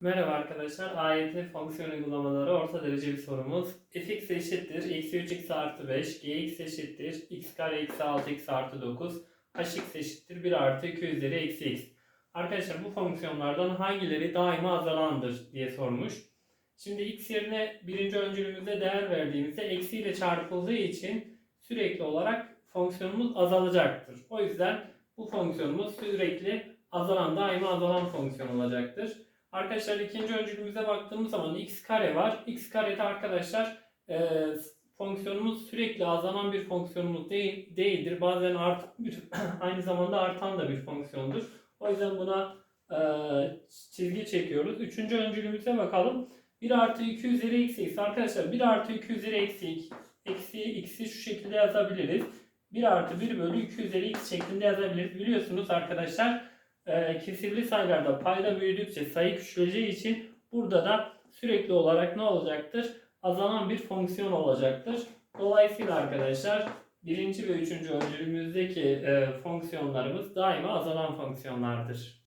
Merhaba arkadaşlar. AYT fonksiyon uygulamaları orta derece bir sorumuz. fx eşittir. eksi 3x artı 5. gx eşittir. x kare eksi 6x artı 9. hx eşittir. 1 artı 2 üzeri eksi x. Arkadaşlar bu fonksiyonlardan hangileri daima azalandır diye sormuş. Şimdi x yerine birinci öncülümüzde değer verdiğimizde eksi ile çarpıldığı için sürekli olarak fonksiyonumuz azalacaktır. O yüzden bu fonksiyonumuz sürekli azalan daima azalan fonksiyon olacaktır. Arkadaşlar ikinci öncülümüze baktığımız zaman x kare var. x karede arkadaşlar e, fonksiyonumuz sürekli azalan bir fonksiyonumuz değil, değildir. Bazen artan bir, aynı zamanda artan da bir fonksiyondur. O yüzden buna e, çizgi çekiyoruz. Üçüncü öncülümüze bakalım. 1 artı 2 üzeri eksi x. Arkadaşlar 1 artı 2 üzeri eksi x. Eksi x'i şu şekilde yazabiliriz. 1 artı 1 bölü 2 üzeri x şeklinde yazabiliriz. Biliyorsunuz arkadaşlar e, kesirli sayılarda payda büyüdükçe sayı küçüleceği için burada da sürekli olarak ne olacaktır? Azalan bir fonksiyon olacaktır. Dolayısıyla arkadaşlar birinci ve üçüncü öncülümüzdeki e, fonksiyonlarımız daima azalan fonksiyonlardır.